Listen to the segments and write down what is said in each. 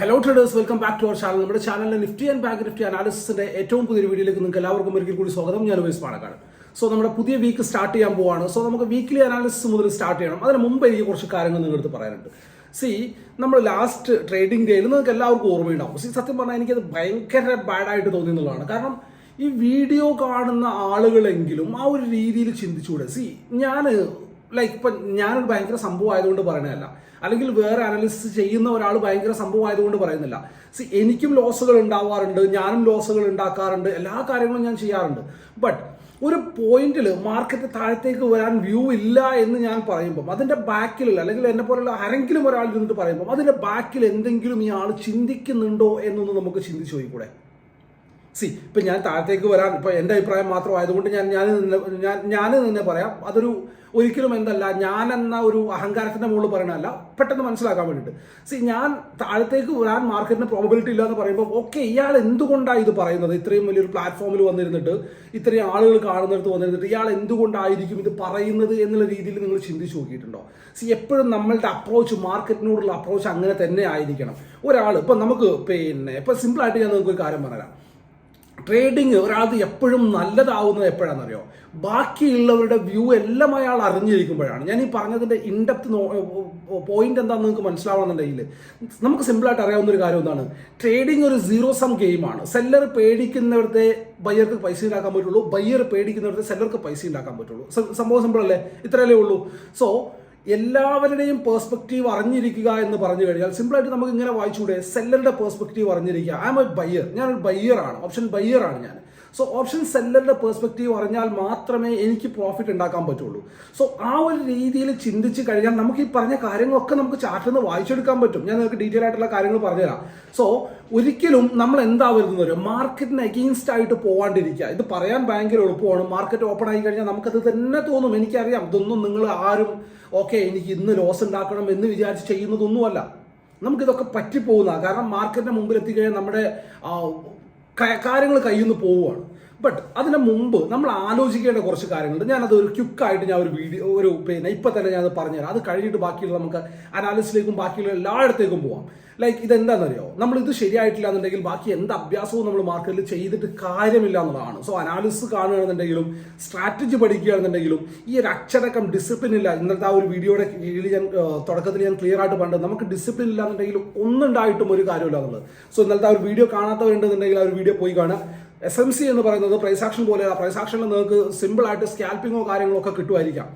Hello traders welcome back to our channel നമ്മുടെ ചാനലിലെ Nifty and bank Nifty അനാലിസിന്റെ ഏറ്റവും പുതിയ വീഡിയോയിലേക്ക് നിങ്ങൾക്ക് എല്ലാവർക്കും ഒരിക്കൽ കൂടി സ്വാഗതം. ഞാൻ ഉപയോഗിച്ച് പാണക്കാട് സോ നമ്മുടെ പുതിയ വീക്ക് സ്റ്റാർട്ട് ചെയ്യാൻ പോവാണ്. സോ നമുക്ക് വീക്ക്ലി അനാലിസിസ് മുതൽ സ്റ്റാർട്ട് ചെയ്യണം. അതിന് മുമ്പ് എനിക്ക് കുറച്ച് കാര്യങ്ങൾ നിങ്ങളടുത്ത് പറയാനുണ്ട്. സി നമ്മൾ ലാസ്റ്റ് ട്രേഡിംഗ് ഡേയിൽ നിങ്ങൾക്ക് എല്ലാവർക്കും ഓർമ്മയുണ്ടാവും. സി സത്യം പറഞ്ഞാൽ എനിക്കത് ഭയങ്കര ബാഡായിട്ട് തോന്നി എന്നുള്ളതാണ്. കാരണം ഈ വീഡിയോ കാണുന്ന ആളുകളെങ്കിലും ആ ഒരു രീതിയിൽ ചിന്തിച്ചുകൂടെ. സി ഞാൻ ലൈക്ക് ഇപ്പം ഞാനൊരു ഭയങ്കര സംഭവം ആയതുകൊണ്ട് പറയണതല്ല. അല്ലെങ്കിൽ വേറെ അനലിസ്റ്റ് ചെയ്യുന്ന ഒരാൾ ഭയങ്കര സംഭവമായതുകൊണ്ട് പറയുന്നില്ല. സി എനിക്കും ലോസുകൾ ഉണ്ടാവാറുണ്ട് ഞാനും ലോസുകൾ ഉണ്ടാക്കാറുണ്ട് എല്ലാ കാര്യങ്ങളും ഞാൻ ചെയ്യാറുണ്ട്. ബട്ട് ഒരു പോയിന്റിൽ മാർക്കറ്റ് താഴത്തേക്ക് വരാൻ വ്യൂ ഇല്ല എന്ന് ഞാൻ പറയുമ്പം അതിന്റെ ബാക്കിൽ അല്ലെങ്കിൽ എന്നെ പോലുള്ള ആരെങ്കിലും ഒരാൾ ഇരുന്നിട്ട് പറയുമ്പം അതിന്റെ ബാക്കിൽ എന്തെങ്കിലും ഈ ആൾ ചിന്തിക്കുന്നുണ്ടോ എന്നൊന്ന് നമുക്ക് ചിന്തിച്ചു പോയിക്കൂടെ സി ഇപ്പം ഞാൻ താഴത്തേക്ക് വരാൻ ഇപ്പം എന്റെ അഭിപ്രായം മാത്രമായതുകൊണ്ട് ഞാൻ ഞാൻ ഞാൻ ഞാൻ തന്നെ പറയാം. അതൊരു ഒരിക്കലും എന്തല്ല ഞാൻ എന്ന ഒരു അഹങ്കാരത്തിന്റെ മുകളിൽ പറയണല്ല പെട്ടെന്ന് മനസ്സിലാക്കാൻ വേണ്ടിയിട്ട്. സി ഞാൻ താഴത്തേക്ക് വരാൻ മാർക്കറ്റിന് പ്രോബിലിറ്റി ഇല്ല എന്ന് പറയുമ്പോൾ ഓക്കെ ഇയാൾ എന്തുകൊണ്ടാണ് ഇത് പറയുന്നത്? ഇത്രയും വലിയൊരു പ്ലാറ്റ്ഫോമിൽ വന്നിരുന്നിട്ട് ഇത്രയും ആളുകൾ കാണുന്നിടത്ത് വന്നിരുന്നിട്ട് ഇയാൾ എന്തുകൊണ്ടായിരിക്കും ഇത് പറയുന്നത് എന്നുള്ള രീതിയിൽ നിങ്ങൾ ചിന്തിച്ചു നോക്കിയിട്ടുണ്ടോ? സി എപ്പോഴും നമ്മളുടെ അപ്രോച്ച് മാർക്കറ്റിനോടുള്ള അപ്രോച്ച് അങ്ങനെ തന്നെ ആയിരിക്കണം. ഒരാൾ ഇപ്പം നമുക്ക് പിന്നെ ഇപ്പം സിമ്പിളായിട്ട് ഞാൻ നിങ്ങൾക്ക് ഒരു കാര്യം പറയാം ട്രേഡിങ് ഒരാൾക്ക് എപ്പോഴും നല്ലതാവുന്നത് എപ്പോഴാണെന്നറിയോ? ബാക്കിയുള്ളവരുടെ വ്യൂ എല്ലാം അയാൾ അറിഞ്ഞിരിക്കുമ്പോഴാണ്. ഞാൻ ഈ പറഞ്ഞതിന്റെ ഇൻഡെപ്ത് പോയിന്റ് എന്താണെന്ന് നിങ്ങൾക്ക് മനസ്സിലാവണമെന്നുണ്ടെങ്കിൽ നമുക്ക് സിമ്പിളായിട്ട് അറിയാവുന്ന ഒരു കാര്യം എന്താണ്? ട്രേഡിംഗ് ഒരു സീറോ സം ഗെയിമാണ് സെല്ലർ പേടിക്കുന്നിടത്തെ ബയ്യർക്ക് പൈസ ഉണ്ടാക്കാൻ പറ്റുള്ളൂ. ബയ്യർ പേടിക്കുന്നിടത്തെ സെല്ലർക്ക് പൈസ ഉണ്ടാക്കാൻ പറ്റുള്ളൂ. സംഭവം സിമ്പിൾ അല്ലേ? ഇത്രയല്ലേ ഉള്ളൂ. സോ എല്ലാവരുടെയും പേഴ്സ്പെക്റ്റീവ് അറിഞ്ഞിരിക്കുക എന്ന് പറഞ്ഞു കഴിഞ്ഞാൽ സിമ്പിളായിട്ട് നമുക്ക് ഇങ്ങനെ വായിച്ചുകൂടെ? സെല്ലറുടെ പേഴ്സ്പെക്റ്റീവ് അറിഞ്ഞിരിക്കുക. ഐ എം എ ബയ്യർ ഞാനൊരു ബയ്യറാണ് ഓപ്ഷൻ ബയ്യറാണ് ഞാൻ. സോ ഓപ്ഷൻ സെല്ലറുടെ പെർസ്പെക്റ്റീവ് അറിഞ്ഞാൽ മാത്രമേ എനിക്ക് പ്രോഫിറ്റ് ഉണ്ടാക്കാൻ പറ്റുള്ളൂ. സോ ആ ഒരു രീതിയിൽ ചിന്തിച്ച് കഴിഞ്ഞാൽ നമുക്ക് ഈ പറഞ്ഞ കാര്യങ്ങളൊക്കെ നമുക്ക് ചാർട്ടിൽ നിന്ന് വായിച്ചെടുക്കാൻ പറ്റും. ഞാൻ നിങ്ങൾക്ക് ഡീറ്റെയിൽ ആയിട്ടുള്ള കാര്യങ്ങൾ പറഞ്ഞുതരാം. സോ ഒരിക്കലും നമ്മൾ എന്താ വരുന്നത് മാർക്കറ്റിന് അഗെയിൻസ്റ്റ് ആയിട്ട് പോകാണ്ടിരിക്കുക ഇത് പറയാൻ ഭയങ്കര എളുപ്പമാണ്. മാർക്കറ്റ് ഓപ്പൺ ആയി കഴിഞ്ഞാൽ നമുക്കത് തന്നെ തോന്നും. എനിക്കറിയാം ഇതൊന്നും നിങ്ങൾ ആരും ഓക്കെ എനിക്ക് ഇന്ന് ലോസ് ഉണ്ടാക്കണം എന്ന് വിചാരിച്ച് ചെയ്യുന്നതൊന്നുമല്ല. നമുക്കിതൊക്കെ പറ്റിപ്പോകുന്ന കാരണം മാർക്കറ്റിന്റെ മുമ്പിൽ എത്തിക്കഴിഞ്ഞാൽ നമ്മുടെ കാര്യങ്ങൾ കയ്യിൽ നിന്ന് പോവുകയാണ്. ബട്ട് അതിന് മുമ്പ് നമ്മൾ ആലോചിക്കേണ്ട കുറച്ച് കാര്യങ്ങളുണ്ട്. ഞാനത് ഒരു ക്യുക്കായിട്ട് ഞാൻ ഒരു വീഡിയോ ഒരു പിന്നെ ഇപ്പം തന്നെ ഞാനത് പറഞ്ഞുതരാം. അത് കഴിഞ്ഞിട്ട് ബാക്കിയുള്ള നമുക്ക് അനാലിസിലേക്കും ബാക്കിയുള്ള എല്ലായിടത്തേക്കും പോവാം. ലൈക്ക് ഇതെന്താണെന്നറിയോ? നമ്മൾ ഇത് ശരിയായിട്ടില്ല എന്നുണ്ടെങ്കിൽ ബാക്കി എന്ത് അഭ്യാസവും നമ്മൾ മാർക്കറ്റിൽ ചെയ്തിട്ട് കാര്യമില്ല എന്നുള്ളതാണ്. സോ അനാലിസിസ് കാണുകയാണെന്നുണ്ടെങ്കിലും സ്ട്രാറ്റജി പഠിക്കുകയാണെന്നുണ്ടെങ്കിലും ഈ ഒരു അച്ചടക്കം ഡിസിപ്ലിൻ ഇല്ല. ഇന്നത്തെ ആ ഒരു വീഡിയോയുടെ കീഴിൽ ഞാൻ തുടക്കത്തിൽ ഞാൻ ക്ലിയർ ആയിട്ട് പണ്ട് നമുക്ക് ഡിസിപ്ലിൻ ഇല്ല എന്നുണ്ടെങ്കിലും ഒന്നുണ്ടായിട്ടും ഒരു കാര്യമില്ല എന്നുള്ളത്. സോ ഇന്നലത്തെ ആ ഒരു വീഡിയോ കാണാത്തവരുണ്ടെന്നുണ്ടെങ്കിൽ ആ ഒരു വീഡിയോ പോയി കാണാം എസ് എം സി എന്ന് പറയുന്നത് പ്രൈസ് ആക്ഷൻ പോലെയാണ് പ്രൈസ് ആക്ഷനിൽ നിങ്ങൾക്ക് സിമ്പിൾ ആയിട്ട് സ്കാൽപ്പിങ്ങോ കാര്യങ്ങളോ ഒക്കെ കിട്ടുമായിരിക്കാം.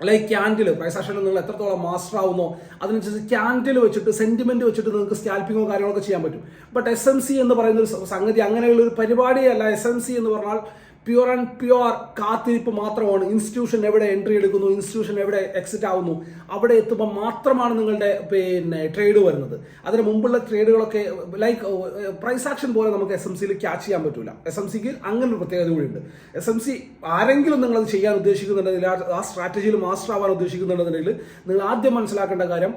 ലൈക്ക് ക്യാൻഡിൽ പ്രൈസ് ആക്ഷനിൽ നിങ്ങൾ എത്രത്തോളം മാസ്റ്റർ ആവുന്നോ അതിനനുസരിച്ച് ക്യാൻഡിൽ വെച്ചിട്ട് സെന്റിമെന്റ് വെച്ചിട്ട് നിങ്ങൾക്ക് സ്കാൽപ്പിങ്ങോ കാര്യങ്ങളൊക്കെ ചെയ്യാൻ പറ്റും. ബട്ട് എസ് എം സി എന്ന് പറയുന്ന ഒരു സംഗതി അങ്ങനെയുള്ള ഒരു പരിപാടിയല്ല. എസ് എം സി എന്ന് പറഞ്ഞാൽ പ്യുവർ ആൻഡ് പ്യുവർ കാത്തിരിപ്പ് മാത്രമാണ്. ഇൻസ്റ്റിറ്റ്യൂഷൻ എവിടെ എൻട്രി എടുക്കുന്നു ഇൻസ്റ്റിറ്റ്യൂഷൻ എവിടെ എക്സിറ്റ് ആവുന്നു അവിടെ എത്തുമ്പോൾ മാത്രമാണ് നിങ്ങളുടെ പിന്നെ ട്രേഡ് വരുന്നത്. അതിന് മുമ്പുള്ള ട്രേഡുകളൊക്കെ ലൈക്ക് പ്രൈസ് ആക്ഷൻ പോലെ നമുക്ക് എസ് എം സിയിൽ ക്യാച്ച് ചെയ്യാൻ പറ്റില്ല എസ് എം സിക്ക് അങ്ങനെ ഒരു പ്രത്യേകത കൂടിയുണ്ട് എസ് എം സി ആരെങ്കിലും നിങ്ങൾ അത് ചെയ്യാൻ ഉദ്ദേശിക്കുന്നുണ്ടെങ്കിൽ ആ സ്ട്രാറ്റജിയിൽ മാസ്റ്റർ ആവാൻ ഉദ്ദേശിക്കുന്നുണ്ടെന്നുണ്ടെങ്കിൽ നിങ്ങൾ ആദ്യം മനസ്സിലാക്കേണ്ട കാര്യം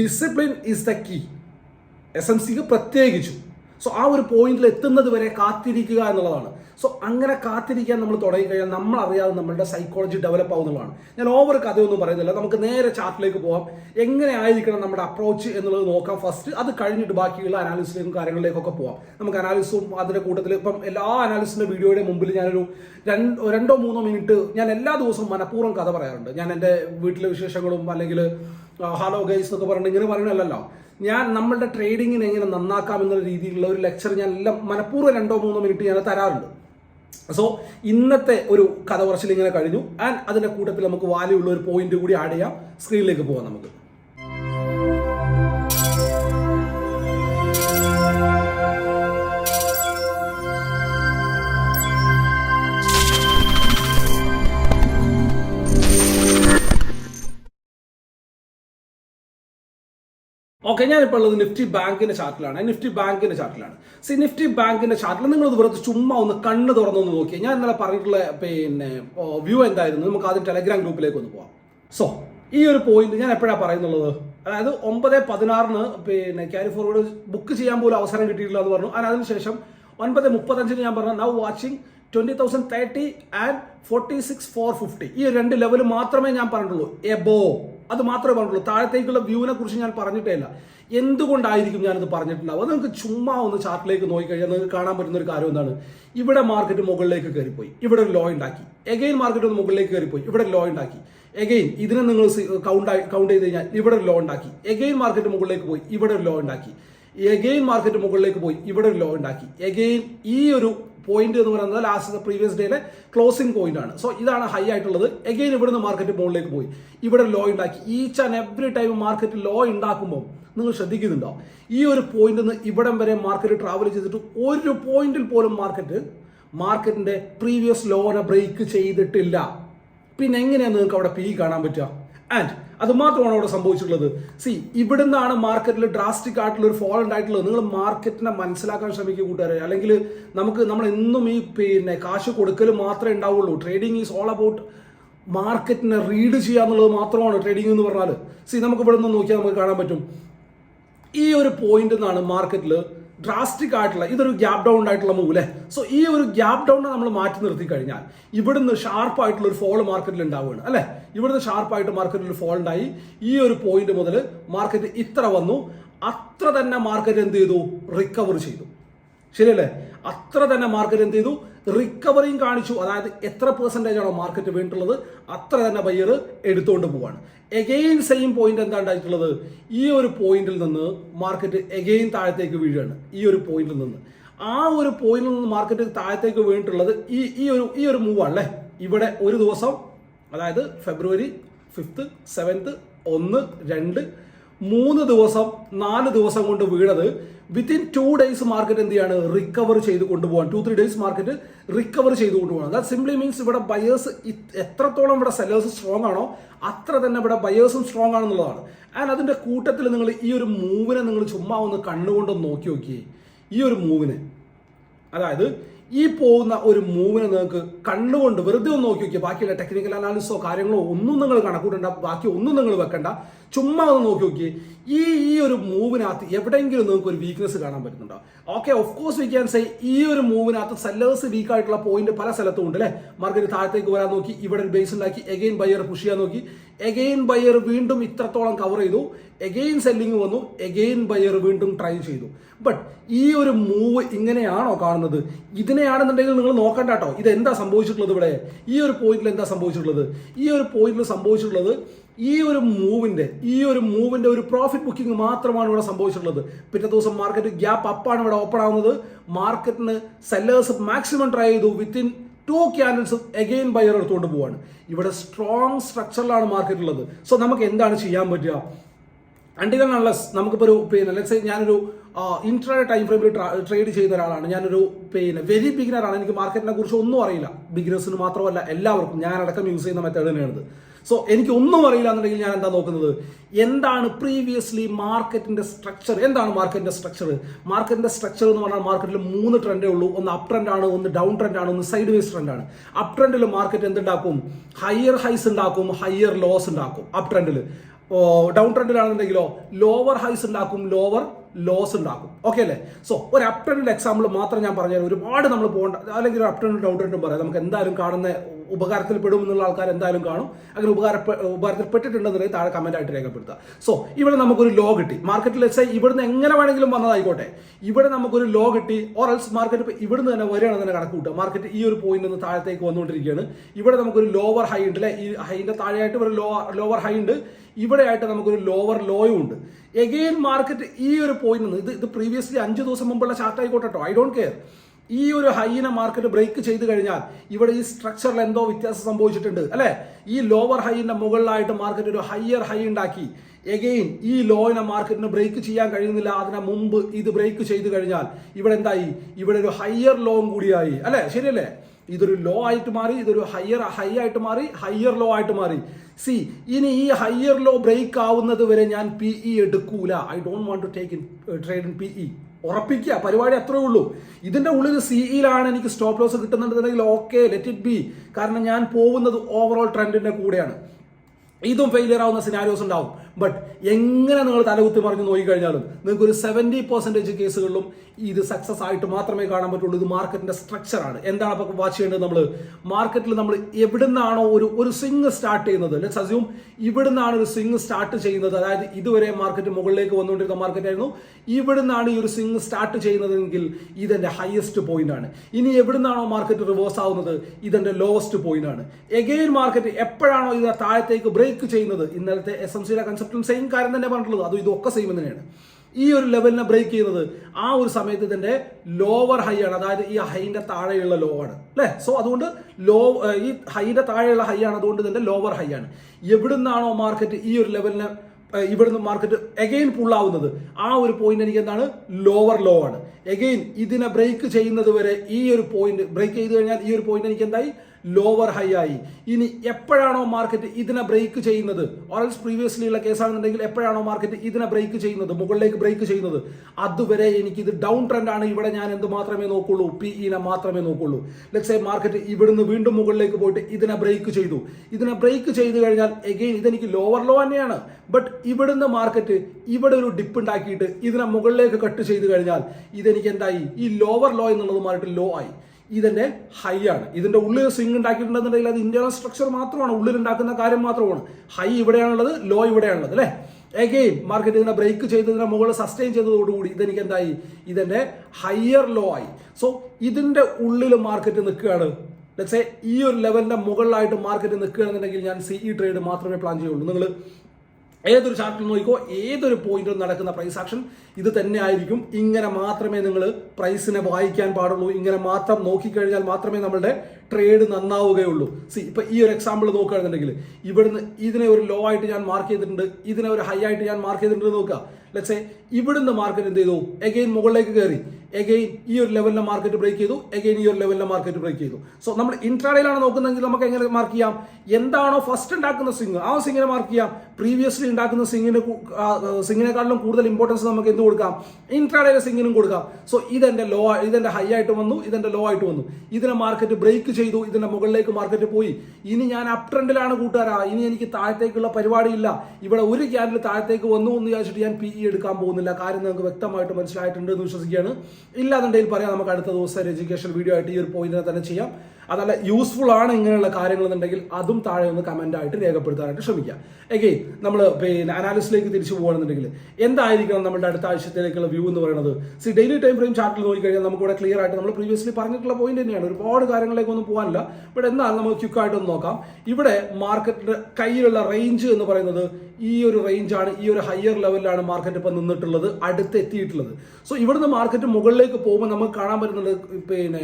discipline is the key S M സിക്ക് പ്രത്യേകിച്ചു. സോ ആ ഒരു പോയിന്റിൽ എത്തുന്നത് വരെ കാത്തിരിക്കുക എന്നുള്ളതാണ്. സോ അങ്ങനെ കാത്തിരിക്കാൻ നമ്മൾ തുടങ്ങിക്കഴിഞ്ഞാൽ നമ്മൾ അറിയാതെ നമ്മളുടെ സൈക്കോളജി ഡെവലപ്പ് ആവുന്നതാണ് ഞാൻ ഓവർ കഥയൊന്നും പറയുന്നില്ല. നമുക്ക് നേരെ ചാർട്ടിലേക്ക് പോകാം എങ്ങനെ ആയിരിക്കണം നമ്മുടെ അപ്രോച്ച് എന്നുള്ളത് നോക്കാം ഫസ്റ്റ് അത് കഴിഞ്ഞിട്ട് ബാക്കിയുള്ള അനാലിസിലേക്കും കാര്യങ്ങളിലേക്കൊക്കെ പോകാം നമുക്ക് അനാലിസും അതിന്റെ കൂട്ടത്തിൽ ഇപ്പം എല്ലാ അനാലിസിന്റെ വീഡിയോയുടെ മുമ്പിൽ ഞാനൊരു രണ്ട് മൂന്നോ മിനിറ്റ് ഞാൻ എല്ലാ ദിവസവും മനഃപൂർവം കഥ പറയാറുണ്ട്. ഞാൻ എന്റെ വീട്ടിലെ വിശേഷങ്ങളും അല്ലെങ്കിൽ ഹലോ ഗൈസ് എന്നൊക്കെ പറഞ്ഞിട്ട് ഇങ്ങനെ പറയണല്ലോ ഞാൻ നമ്മളുടെ ട്രേഡിങ്ങിനെ എങ്ങനെ നന്നാക്കാം എന്നുള്ള രീതിയിലുള്ള ഒരു ലെക്ചർ ഞാൻ എല്ലാം മനഃപൂർവം രണ്ടോ മൂന്നോ മിനിറ്റ് ഞാൻ തരാറുണ്ട്. സോ ഇന്നത്തെ ഒരു കഥ കുറച്ചിൽ ഇങ്ങനെ കഴിഞ്ഞു. ആൻഡ് അതിന്റെ കൂട്ടത്തിൽ നമുക്ക് വാല്യൂ ഉള്ള ഒരു പോയിന്റ് കൂടി ആഡ് ചെയ്യാം. സ്ക്രീനിലേക്ക് പോകാം നമുക്ക്. ഓക്കെ ഞാനിപ്പോൾ ഉള്ളത് നിഫ്റ്റി ബാങ്കിന്റെ ചാർട്ടിലാണ് നിഫ്റ്റി ബാങ്കിന്റെ ചാർട്ടിലാണ് സി നിഫ്റ്റി ബാങ്കിന്റെ ചാർട്ടിൽ നിങ്ങൾ വെറുതെ ചുമ്മാ ഒന്ന് കണ്ണ് തുറന്നൊന്ന് നോക്കി ഞാൻ ഇന്നലെ പറഞ്ഞിട്ടുള്ള പിന്നെ വ്യൂ എന്തായിരുന്നു? നമുക്ക് ആദ്യം ടെലഗ്രാം ഗ്രൂപ്പിലേക്ക് ഒന്ന് പോവാം. സോ ഈ ഒരു പോയിന്റ് ഞാൻ എപ്പോഴാണ് പറയുന്നുള്ളത്? അതായത് ഒമ്പത് പതിനാറിന് പിന്നെ ക്യാരി ഫോർവേഡ് ബുക്ക് ചെയ്യാൻ പോലും അവസരം കിട്ടിയിട്ടില്ല എന്ന് പറഞ്ഞു. അതിന് അതിനുശേഷം ഒൻപത് മുപ്പത്തഞ്ചിന് ഞാൻ പറഞ്ഞു now watching twenty thousand thirty and forty six four fifty ഈ രണ്ട് ലെവൽ മാത്രമേ ഞാൻ പറഞ്ഞിട്ടുള്ളൂ. എബോ അത് മാത്രമേ പറഞ്ഞിട്ടുള്ളൂ താഴത്തേക്കുള്ള വ്യൂവിനെ കുറിച്ച് ഞാൻ പറഞ്ഞിട്ടേ ഇല്ല എന്തുകൊണ്ടായിരിക്കും ഞാനിത് പറഞ്ഞിട്ടുണ്ടാവും അത് നിങ്ങൾക്ക് ചുമ്മാ ഒന്ന് ചാർട്ടിലേക്ക് നോക്കിക്കഴിഞ്ഞാൽ നിങ്ങൾക്ക് കാണാൻ പറ്റുന്ന ഒരു കാര്യം എന്താണ്? ഇവിടെ മാർക്കറ്റ് മുകളിലേക്ക് കയറിപ്പോയി. ഇവിടെ ഒരു ലോ ഉണ്ടാക്കി. എഗെയിൻ മാർക്കറ്റ് ഒന്ന് മുകളിലേക്ക് കയറിപ്പോയി. ഇവിടെ ലോ ഉണ്ടാക്കി. എഗെയിൻ ഇതിനെ നിങ്ങൾ കൗണ്ട് കൗണ്ട് ചെയ്ത് കഴിഞ്ഞാൽ ഇവിടെ ഒരു ലോ ഉണ്ടാക്കി. എഗെയിൻ മാർക്കറ്റ് മുകളിലേക്ക് പോയി. ഇവിടെ ഒരു ലോ ഉണ്ടാക്കി. എഗെയിൻ മാർക്കറ്റ് മുകളിലേക്ക് പോയി. ഇവിടെ ഒരു ലോ ഉണ്ടാക്കി. എഗെയിൻ ഈ ഒരു പോയിന്റ് എന്ന് പറയുന്നത് ലാസ്റ്റ് പ്രീവിയസ് ഡേയിലെ ക്ലോസിംഗ് പോയിന്റ് ആണ്. സോ ഇതാണ് ഹൈ ആയിട്ടുള്ളത്. എഗെയിൻ ഇവിടുന്ന് മാർക്കറ്റ് മുകളിലേക്ക് പോയി. ഇവിടെ ലോ ഉണ്ടാക്കി. Each and every time market low ഉണ്ടാക്കുമ്പോൾ നിങ്ങൾ ശ്രദ്ധിക്കുന്നുണ്ടോ? ഈ ഒരു പോയിന്റ് നിന്ന് ഇവിടം വരെ മാർക്കറ്റ് ട്രാവൽ ചെയ്തിട്ട് ഒരു പോയിന്റിൽ പോലും മാർക്കറ്റ് മാർക്കറ്റിന്റെ പ്രീവിയസ് ലോനെ ബ്രേക്ക് ചെയ്തിട്ടില്ല. പിന്നെ എങ്ങനെയാണ് നിങ്ങൾക്ക് അവിടെ പി കാണാൻ പറ്റുക? ആൻഡ് അതുമാത്രമാണ് അവിടെ സംഭവിച്ചിട്ടുള്ളത്. സി ഇവിടുന്നാണ് മാർക്കറ്റിൽ ഡ്രാസ്റ്റിക് ആയിട്ടുള്ള ഒരു ഫോൾ ഉണ്ടായിട്ടുള്ളത്. നിങ്ങൾ മാർക്കറ്റിനെ മനസ്സിലാക്കാൻ ശ്രമിക്കുക കൂട്ടുകാരെ. അല്ലെങ്കിൽ നമുക്ക് നമ്മൾ എന്നും ഈ പിന്നെ കാശ് കൊടുക്കൽ മാത്രമേ ഉണ്ടാവുള്ളൂ. ട്രേഡിംഗ് ഈസ് ഓൾ അബൌട്ട് മാർക്കറ്റിനെ റീഡ് ചെയ്യുക എന്നുള്ളത് മാത്രമാണ് ട്രേഡിംഗ് എന്ന് പറഞ്ഞാൽ സി നമുക്ക് ഇവിടെ നിന്ന് നോക്കിയാൽ നമുക്ക് കാണാൻ പറ്റും. ഈ ഒരു പോയിന്റ് നിന്നാണ് മാർക്കറ്റിൽ ഡ്രാസ്റ്റിക് ആയിട്ടുള്ള ഇതൊരു ഗ്യാപ് ഡൗൺ ആയിട്ടുള്ള മൂവ് അല്ലേ സോ ഈ ഒരു ഗ്യാപ് ഡൗൺ നമ്മൾ മാറ്റി നിർത്തി കഴിഞ്ഞാൽ ഇവിടുന്ന് ഷാർപ്പ് ആയിട്ടുള്ള ഒരു ഫോൾ മാർക്കറ്റിൽ ഉണ്ടാവുകയാണ് അല്ലേ? ഇവിടുന്ന് ഷാർപ്പായിട്ട് മാർക്കറ്റിൽ ഒരു ഫോൾ ഉണ്ടായി ഈ ഒരു പോയിന്റ് മുതൽ മാർക്കറ്റ് ഇത്ര വന്നു. അത്ര തന്നെ മാർക്കറ്റ് എന്ത് ചെയ്തു? റിക്കവർ ചെയ്തു. ശരിയല്ലേ? അത്ര തന്നെ മാർക്കറ്റ് എന്ത് ചെയ്തു? റിക്കവറിങ് കാണിച്ചു. അതായത് എത്ര പെർസെന്റേജ് ആണോ മാർക്കറ്റ് വീണിട്ടുള്ളത് അത്ര തന്നെ ബയ്യർ എടുത്തുകൊണ്ട് പോവാണ്. എഗെയിൻ സെയിം പോയിന്റ് എന്താ ഉണ്ടായിട്ടുള്ളത്? ഈ ഒരു പോയിന്റിൽ നിന്ന് മാർക്കറ്റ് എഗെയിൻ താഴത്തേക്ക് വീഴുകയാണ്. ഈ ഒരു പോയിന്റിൽ നിന്ന്. ആ ഒരു പോയിന്റിൽ നിന്ന് മാർക്കറ്റ് താഴത്തേക്ക് വീണിട്ടുള്ളത് ഈ ഈ ഒരു ഈ ഒരു മൂവ് ആണല്ലേ? ഇവിടെ ഒരു ദിവസം അതായത് ഫെബ്രുവരി ഫിഫ്ത്ത് സെവൻത്ത് ഒന്ന് രണ്ട് മൂന്ന് ദിവസം നാല് ദിവസം കൊണ്ട് വീണത്. വിത്തിൻ ടു ഡേയ്സ് മാർക്കറ്റ് എന്ത് ചെയ്യാണ്? റിക്കവർ ചെയ്ത് കൊണ്ടുപോകാൻ two three days market recover ചെയ്ത് കൊണ്ടുപോകണം ദാറ്റ് സിംപ്ലി മീൻസ് ഇവിടെ ബയേഴ്സ് എത്രത്തോളം ഇവിടെ സെല്ലേഴ്സ് സ്ട്രോങ് ആണോ അത്ര തന്നെ ഇവിടെ ബയേഴ്സും സ്ട്രോങ് ആണെന്നുള്ളതാണ്. ആൻഡ് അതിന്റെ കൂട്ടത്തിൽ നിങ്ങൾ ഈ ഒരു മൂവിനെ നിങ്ങൾ ചുമ്മാ ഒന്ന് കണ്ണുകൊണ്ട് നോക്കി നോക്കിയേ. ഈ ഒരു മൂവിനെ അതായത് ഈ പോകുന്ന ഒരു മൂവിനെ നിങ്ങൾക്ക് കണ്ണുകൊണ്ട് വെറുതെ ഒന്ന് നോക്കി നോക്കിയാൽ ബാക്കിയുള്ള ടെക്നിക്കൽ അനാലിസോ കാര്യങ്ങളോ ഒന്നും നിങ്ങൾ കണക്കൂട്ടണ്ട. ബാക്കി ഒന്നും നിങ്ങൾ വെക്കണ്ട. ചുമ്മാ ഒന്ന് നോക്കി നോക്കി. ഈ ഈ ഒരു മൂവിനകത്ത് എവിടെയെങ്കിലും നിങ്ങൾക്ക് ഒരു വീക്ക്നെസ് കാണാൻ പറ്റുന്നുണ്ടോ? Okay of course we can say ഈ ഒരു മൂവിനകത്ത് സെല്ലേഴ്സ് വീക്ക് ആയിട്ടുള്ള പോയിന്റ് പല സ്ഥലത്തും ഉണ്ട് അല്ലേ? മാർക്കറ്റ് താഴത്തേക്ക് വരാൻ നോക്കി ഇവിടെ ഒരു ബേസ് ഉണ്ടാക്കി എഗെയിൻ ബയർ പുഷ് ചെയ്യാൻ നോക്കി. എഗെയിൻ ബയർ വീണ്ടും ഇത്രത്തോളം കവർ ചെയ്തു. എഗെയിൻ സെല്ലിങ് വന്നു. എഗെയിൻ ബയർ വീണ്ടും ട്രൈ ചെയ്തു. ബട്ട് ഈ ഒരു മൂവ് ഇങ്ങനെയാണോ കാണുന്നത്? ഇതിനെയാണെന്നുണ്ടെങ്കിൽ നിങ്ങൾ നോക്കണ്ട കേട്ടോ ഇത് എന്താ സംഭവിച്ചിട്ടുള്ളത് ഇവിടെ? ഈ ഒരു പോയിന്റിൽ എന്താ സംഭവിച്ചിട്ടുള്ളത്? ഈ ഒരു പോയിന്റിൽ സംഭവിച്ചിട്ടുള്ളത് ഈ ഒരു മൂവിന്റെ ഈ ഒരു മൂവിന്റെ ഒരു പ്രോഫിറ്റ് ബുക്കിംഗ് മാത്രമാണ് ഇവിടെ സംഭവിച്ചിട്ടുള്ളത്. പിറ്റേ ദിവസം മാർക്കറ്റ് ഗ്യാപ്പ് അപ്പാണ് ഇവിടെ ഓപ്പൺ ആവുന്നത്. മാർക്കറ്റിന് സെല്ലേഴ്സ് മാക്സിമം ട്രൈ ചെയ്തു within two candles again buyer എടുത്തുകൊണ്ട് പോവാണ്. ഇവിടെ സ്ട്രോങ് സ്ട്രക്ചറിലാണ് മാർക്കറ്റ് ഉള്ളത്. സോ നമുക്ക് എന്താണ് ചെയ്യാൻ പറ്റുക? അണ്ടികൾ അൺലസ് നമുക്കിപ്പോൾ ഒരു പിന്നെ ലെറ്റ്സ് ഞാനൊരു ഇൻട്രാ ടൈം ഫ്രെയിമിൽ ട്രേഡ് ചെയ്യുന്ന ഒരാളാണ്. ഞാനൊരു പിന്നെ വെരി ബിഗിനറാണ് എനിക്ക് മാർക്കറ്റിനെ കുറിച്ച് ഒന്നും അറിയില്ല. ബിഗിനേഴ്സിന് മാത്രമല്ല എല്ലാവർക്കും. ഞാനടക്കം യൂസ് ചെയ്യുന്ന മെത്തേഡ് തന്നെയാണിത്. സോ എനിക്ക് ഒന്നും അറിയില്ല എന്നുണ്ടെങ്കിൽ ഞാൻ എന്താ നോക്കുന്നത്? എന്താണ് പ്രീവിയസ്ലി മാർക്കറ്റിന്റെ സ്ട്രക്ചർ എന്താണ് മാർക്കറ്റിന്റെ സ്ട്രക്ചർ മാർക്കറ്റിന്റെ സ്ട്രക്ചർ എന്ന് പറഞ്ഞാൽ മാർക്കറ്റിൽ മൂന്ന് ട്രെൻഡേ ഉള്ളൂ. ഒന്ന് അപ് ട്രെൻഡ് ആണ് ഒന്ന് ഡൗൺ ട്രെൻഡ് ആണ് ഒന്ന് സൈഡ് വേസ് ട്രെൻഡ് ആണ് അപ് ട്രെൻഡിൽ മാർക്കറ്റ് എന്തുണ്ടാക്കും? ഹയർ ഹൈസ് ഉണ്ടാക്കും ഹയർ ലോസ് ഉണ്ടാക്കും. അപ് ട്രെൻഡിൽ ഡൗൺ ട്രെൻഡിലാണെന്നുണ്ടെങ്കിലോ ലോവർ ഹൈസ് ഉണ്ടാക്കും ലോവർ ലോസ് ഉണ്ടാക്കും. ഓക്കെ അല്ലേ? സോ ഒരു അപ് ട്രെൻഡിന്റെ എക്സാമ്പിൾ മാത്രം ഞാൻ പറഞ്ഞാൽ ഒരുപാട് നമ്മൾ പോകേണ്ട അല്ലെങ്കിൽ ഒരു അപ് ട്രെൻഡും ഡൗൺ ട്രെൻഡും പറയാം. നമുക്ക് എന്തായാലും കാണുന്ന ഉപകാരത്തിൽ പെടും എന്നുള്ള ആൾക്കാർ എന്തായാലും കാണും. അങ്ങനെ ഉപകാര ഉപകാരത്തിൽ പെട്ടിട്ടുണ്ടെന്നുണ്ടെങ്കിൽ താഴെ കമന്റ് ആയിട്ട് രേഖപ്പെടുത്തുക. സോ ഇവിടെ നമുക്കൊരു ലോ കിട്ടി. മാർക്കറ്റിൽ വെച്ചാൽ ഇവിടുന്ന് എങ്ങനെ വേണമെങ്കിലും വന്നതായിക്കോട്ടെ. ഇവിടെ നമുക്കൊരു ലോ കിട്ടി. ഓർ എൽസ് മാർക്കറ്റ് ഇപ്പോൾ ഇവിടുന്ന് തന്നെ വരികയാണെന്ന് തന്നെ കണക്ക് കൂട്ടുക. മാർക്കറ്റ് ഈ ഒരു പോയിന്റിൽ നിന്ന് താഴത്തേക്ക് വന്നുകൊണ്ടിരിക്കുകയാണ്. ഇവിടെ നമുക്കൊരു ലോവർ ഹൈ ഉണ്ട് അല്ലെ? ഈ ഹൈന്റെ താഴെയായിട്ട് ഒരു ലോ ലോവർ ഹൈ ഉണ്ട്. ഇവിടെയായിട്ട് നമുക്കൊരു ലോവർ ലോയും ഉണ്ട്. എഗെയിൻ മാർക്കറ്റ് ഈ ഒരു പോയിന്റിൽ നിന്ന് ഇത് ഇത് പ്രീവിയസ്ലി അഞ്ച് ദിവസം മുമ്പുള്ള ചാർട്ട് ആയിക്കോട്ടെ കേട്ടോ ഐ ഡോണ്ട് കെയർ ഈ ഒരു ഹൈന മാർക്കറ്റ് ബ്രേക്ക് ചെയ്ത് കഴിഞ്ഞാൽ ഇവിടെ ഈ സ്ട്രക്ചറിൽ എന്തോ വ്യത്യാസം സംഭവിച്ചിട്ടുണ്ട് അല്ലെ? ഈ ലോവർ ഹൈന്റെ മുകളിലായിട്ട് മാർക്കറ്റ് ഒരു ഹയർ ഹൈ ഉണ്ടാക്കി. എഗെയിൻ ഈ ലോയിനെ മാർക്കറ്റിന് ബ്രേക്ക് ചെയ്യാൻ കഴിയുന്നില്ല. അതിന് മുമ്പ് ഇത് ബ്രേക്ക് ചെയ്ത് കഴിഞ്ഞാൽ ഇവിടെ എന്തായി? ഇവിടെ ഒരു ഹയർ ലോം കൂടിയായി അല്ലെ? ശരിയല്ലേ? ഇതൊരു ലോ ആയിട്ട് മാറി ഇതൊരു ഹയർ ഹൈ ആയിട്ട് മാറി ഹയർ ലോ ആയിട്ട് മാറി. സി ഇനി ഈ ഹയർ ലോ ബ്രേക്ക് ആവുന്നത് വരെ ഞാൻ പി ഇ എടുക്കൂല. I don't want to take in trade in P E ഉറപ്പിക്കുക. പരിപാടി അത്രേ ഉള്ളൂ. ഇതിന്റെ ഉള്ളിൽ സിഇയിലാണ് എനിക്ക് സ്റ്റോപ്പ് ലോസ് കിട്ടുന്നുണ്ടെന്നുണ്ടെങ്കിൽ ഓക്കെ ലെറ്റ് ഇറ്റ് ബി കാരണം ഞാൻ പോകുന്നത് ഓവറോൾ ട്രെൻഡിന്റെ കൂടെയാണ്. ഇതും ഫെയിലിയർ ആവുന്ന സിനാരിയോസ് ഉണ്ടാവും. ബട്ട് എങ്ങനെ നിങ്ങൾ തലകുത്തി മറിഞ്ഞ് നോക്കിക്കഴിഞ്ഞാലും നിങ്ങൾക്ക് ഒരു സെവന്റി പെർസെന്റേജ് കേസുകളിലും ഇത് സക്സസ് ആയിട്ട് മാത്രമേ കാണാൻ പറ്റുള്ളൂ. ഇത് മാർക്കറ്റിന്റെ സ്ട്രക്ചറാണ് എന്താണ് അപ്പോൾ വാച്ച് ചെയ്യേണ്ടത് നമ്മൾ മാർക്കറ്റിൽ നമ്മൾ എവിടെ നിന്നാണോ ഒരു ഒരു സ്വിങ് സ്റ്റാർട്ട് ചെയ്യുന്നത്. ലെറ്റ്സ് അസ്യൂം നിന്നാണ് ഒരു സ്വിങ് സ്റ്റാർട്ട് ചെയ്യുന്നത്. അതായത് ഇതുവരെ മാർക്കറ്റ് മുകളിലേക്ക് വന്നുകൊണ്ടിരുന്ന മാർക്കറ്റ് ആയിരുന്നു. ഇവിടെ നിന്നാണ് ഈ ഒരു സ്വിങ് സ്റ്റാർട്ട് ചെയ്യുന്നതെങ്കിൽ ഇതെന്റെ ഹയസ്റ്റ് പോയിന്റ് ആണ്. ഇനി എവിടെ നിന്നാണോ മാർക്കറ്റ് റിവേഴ്സ് ആവുന്നത്? ഇതെന്റെ ലോവസ്റ്റ് പോയിന്റ് ആണ്. എഗെയിൻ മാർക്കറ്റ് എപ്പോഴാണോ ഇത് താഴത്തേക്ക് ബ്രേക്ക് ചെയ്യുന്നത്? ഇന്നലത്തെ എസ് എം സിയുടെ കൺസെപ്റ്റും സെയിം കാര്യം തന്നെ പറഞ്ഞിട്ടുള്ളത്. അതും ഇതൊക്കെ സെയിം തന്നെയാണ്. ഈ ഒരു ലെവലിനെ ബ്രേക്ക് ചെയ്യുന്നത് ആ ഒരു സമയത്ത് ഇതിന്റെ ലോവർ ഹൈ ആണ്. അതായത് ഈ ഹൈന്റെ താഴെയുള്ള ലോ ആണ്. അല്ലേ? സോ അതുകൊണ്ട് ലോ ഈ ഹൈന്റെ താഴെയുള്ള ഹൈ ആണ്. അതുകൊണ്ട് ഇതിന്റെ ലോവർ ഹൈ ആണ്. എവിടുന്നാണോ മാർക്കറ്റ് ഈ ഒരു ലെവലിനെ ഇവിടുന്ന് മാർക്കറ്റ് എഗെയിൻ പുള്ളാവുന്നത് ആ ഒരു പോയിന്റ് എനിക്ക് എന്താണ്? ലോവർ ലോ ആണ്. എഗെയിൻ ഇതിനെ ബ്രേക്ക് ചെയ്യുന്നത് വരെ ഈ ഒരു പോയിന്റ് ബ്രേക്ക് ചെയ്ത് കഴിഞ്ഞാൽ ഈ ഒരു പോയിന്റ് എനിക്ക് എന്തായി? ലോവർ ഹൈ ആയി. ഇനി എപ്പോഴാണോ മാർക്കറ്റ് ഇതിനെ ബ്രേക്ക് ചെയ്യുന്നത്? ഓറൽസ് പ്രീവിയസ്ലി ഉള്ള കേസാണെന്നുണ്ടെങ്കിൽ എപ്പോഴാണോ മാർക്കറ്റ് ഇതിനെ ബ്രേക്ക് ചെയ്യുന്നത്? മുകളിലേക്ക് ബ്രേക്ക് ചെയ്യുന്നത്? അതുവരെ എനിക്ക് ഇത് ഡൗൺ ട്രെൻഡ് ആണ്. ഇവിടെ ഞാൻ എന്ത് മാത്രമേ നോക്കുള്ളൂ? പി ഇനെ മാത്രമേ നോക്കുള്ളൂ. ലെറ്റ്സ് മാർക്കറ്റ് ഇവിടുന്ന് വീണ്ടും മുകളിലേക്ക് പോയിട്ട് ഇതിനെ ബ്രേക്ക് ചെയ്തു. ഇതിനെ ബ്രേക്ക് ചെയ്തു കഴിഞ്ഞാൽ എഗെയിൻ ഇതെനിക്ക് ലോവർ ലോ തന്നെയാണ്. ബട്ട് ഇവിടുന്ന് മാർക്കറ്റ് ഇവിടെ ഒരു ഡിപ്പ് ഉണ്ടാക്കിയിട്ട് ഇതിനെ മുകളിലേക്ക് കട്ട് ചെയ്ത് കഴിഞ്ഞാൽ ഇതെനിക്ക് എന്തായി? ഈ ലോവർ ലോ എന്നുള്ളത് മാറിയിട്ട് ലോ ആയി. ഇതിന്റെ ഹൈ ആണ്. ഇതിന്റെ ഉള്ളിൽ സ്വിംഗ് ഉണ്ടാക്കിയിട്ടുണ്ടെന്നുണ്ടെങ്കിൽ അത് ഇന്റേണൽ സ്ട്രക്ചർ മാത്രമാണ്. ഉള്ളിൽ ഉണ്ടാക്കുന്ന കാര്യം മാത്രമാണ്. ഹൈ ഇവിടെയാണുള്ളത് ലോ ഇവിടെയാണുള്ളത് അല്ലേ? എഗെയിൻ മാർക്കറ്റ് ഇതിനെ ബ്രേക്ക് ചെയ്തതിനെ മുകളിൽ സസ്റ്റെയിൻ ചെയ്തതോടുകൂടി ഇതെനിക്ക് എന്തായി ഇതിന്റെ ഹയർ ലോ ആയി. സോ ഇതിന്റെ ഉള്ളിൽ മാർക്കറ്റ് നിൽക്കുകയാണ്. ലെറ്റ്സ് ഈ ഒരു ലെവലിന്റെ മുകളിലായിട്ട് മാർക്കറ്റ് നിൽക്കുകയാണെന്നുണ്ടെങ്കിൽ ഞാൻ സി ഇ ട്രേഡ് മാത്രമേ പ്ലാൻ ചെയ്യുള്ളൂ. നിങ്ങൾ ഏതൊരു ചാർട്ടിൽ നോക്കിക്കോ ഏതൊരു പോയിന്റിൽ നടക്കുന്ന പ്രൈസ് ആക്ഷൻ ഇത് തന്നെ ആയിരിക്കും. ഇങ്ങനെ മാത്രമേ നിങ്ങൾ പ്രൈസിനെ വായിക്കാൻ പാടുള്ളൂ. ഇങ്ങനെ മാത്രം നോക്കിക്കഴിഞ്ഞാൽ മാത്രമേ നമ്മളുടെ ട്രേഡ് നന്നാവുകയുള്ളൂ. സി ഇപ്പൊ ഈ ഒരു എക്സാമ്പിൾ നോക്കുകയാണെന്നുണ്ടെങ്കിൽ ഇവിടുന്ന് ഇതിനെ ഒരു ലോ ആയിട്ട് ഞാൻ മാർക്ക് ചെയ്തിട്ടുണ്ട് ഇതിനെ ഒരു ഹൈ ആയിട്ട് ഞാൻ മാർക്ക് ചെയ്തിട്ടുണ്ട് നോക്കുക. ലെറ്റ്സ് ഇവിടുന്ന് മാർക്കറ്റ് എന്ത് ചെയ്തു? എഗെയിൻ മുകളിലേക്ക് കയറി. എഗെയിൻ ഈ ഒരു ലെവലിലെ മാർക്കറ്റ് ബ്രേക്ക് ചെയ്തു. എഗെയിൻ ഈ ഒരു ലെവലിലെ മാർക്കറ്റ് ബ്രേക്ക് ചെയ്തു. സോ നമ്മൾ ഇൻട്രാഡേയിലാണ് നോക്കുന്നതെങ്കിൽ നമുക്ക് എങ്ങനെ മാർക്ക് ചെയ്യാം? എന്താണോ ഫസ്റ്റ് ഉണ്ടാക്കുന്ന സിംഗ് ആ സിംഗിനെ മാർക്ക് ചെയ്യാം. പ്രീവിയസ്ലി ഉണ്ടാക്കുന്ന സിംഗിന് സ്വിങ്ങിനെക്കാളും കൂടുതൽ ഇമ്പോർട്ടൻസ് നമുക്ക് എന്ത് കൊടുക്കാം? ഇൻട്രാഡേയിലെ സിംഗിനും കൊടുക്കാം. സോ ഇതെന്റെ ലോ ഇതെന്റെ ഹൈ ആയിട്ട് വന്നു. ഇതെന്റെ ലോ ആയിട്ട് വന്നു. ഇതിനെ മാർക്കറ്റ് ബ്രേക്ക് ചെയ്തു. ഇതിന്റെ മുകളിലേക്ക് മാർക്കറ്റ് പോയി. ഇനി ഞാൻ അപ് ട്രെൻഡിലാണ് കൂട്ടുകാരാ. ഇനി എനിക്ക് താഴത്തേക്കുള്ള പരിപാടിയില്ല. ഇവിടെ ഒരു ക്യാൻഡിൽ താഴത്തേക്ക് വന്നു എന്ന് വിചാരിച്ചിട്ട് ഞാൻ പി ഇ എടുക്കാൻ പോകുന്നില്ല. കാര്യം നിങ്ങൾക്ക് വ്യക്തമായിട്ട് മനസ്സിലായിട്ടുണ്ട് എന്ന് വിശ്വസിക്കുകയാണ്. ഇല്ലാന്നുണ്ടെങ്കിൽ പറയാം നമുക്ക് അടുത്ത ദിവസം എഡ്യൂക്കേഷൻ വീഡിയോ ആയിട്ട് ഈ ഒരു പോയിന്റിനെ തന്നെ ചെയ്യാം. അതല്ല യൂസ്ഫുൾ ആണ് ഇങ്ങനെയുള്ള കാര്യങ്ങൾ എന്നുണ്ടെങ്കിൽ അതും താഴെ ഒന്ന് കമന്റ് ആയിട്ട് രേഖപ്പെടുത്താനായിട്ട് ശ്രമിക്കുക. എഗെയിൻ നമ്മൾ പിന്നെ അനാലിസിലേക്ക് തിരിച്ചു പോകുകയാണെന്നുണ്ടെങ്കിൽ എന്തായിരിക്കണം നമ്മുടെ അടുത്ത ആഴ്ചത്തേക്കുള്ള വ്യൂ എന്ന് പറയുന്നത്? സി ഡെയിലി ടൈം ഫ്രെയിം ചാർട്ടിൽ നോക്കിക്കഴിഞ്ഞാൽ നമുക്ക് ഇവിടെ ക്ലിയർ ആയിട്ട് നമ്മൾ പ്രീവിയസ്ലി പറഞ്ഞിട്ടുള്ള പോയിന്റ് തന്നെയാണ്. ഒരുപാട് കാര്യങ്ങളിലേക്ക് ഒന്നും പോകാനില്ല. ഇവിടെ എന്നാൽ നമുക്ക് ക്യുക്കായിട്ടൊന്ന് നോക്കാം. ഇവിടെ മാർക്കറ്റിന്റെ കയ്യിലുള്ള റേഞ്ച് എന്ന് പറയുന്നത് ഈ ഒരു റേഞ്ചാണ് ഈ ഒരു ഹയർ ലെവലിലാണ് മാർക്കറ്റ് ഇപ്പം നിന്നിട്ടുള്ളത് അടുത്ത് എത്തിയിട്ടുള്ളത് സോ ഇവിടുന്ന് മാർക്കറ്റ് മുകളിലേക്ക് പോകുമ്പോൾ നമുക്ക് കാണാൻ പറ്റുന്നുണ്ട് പിന്നെ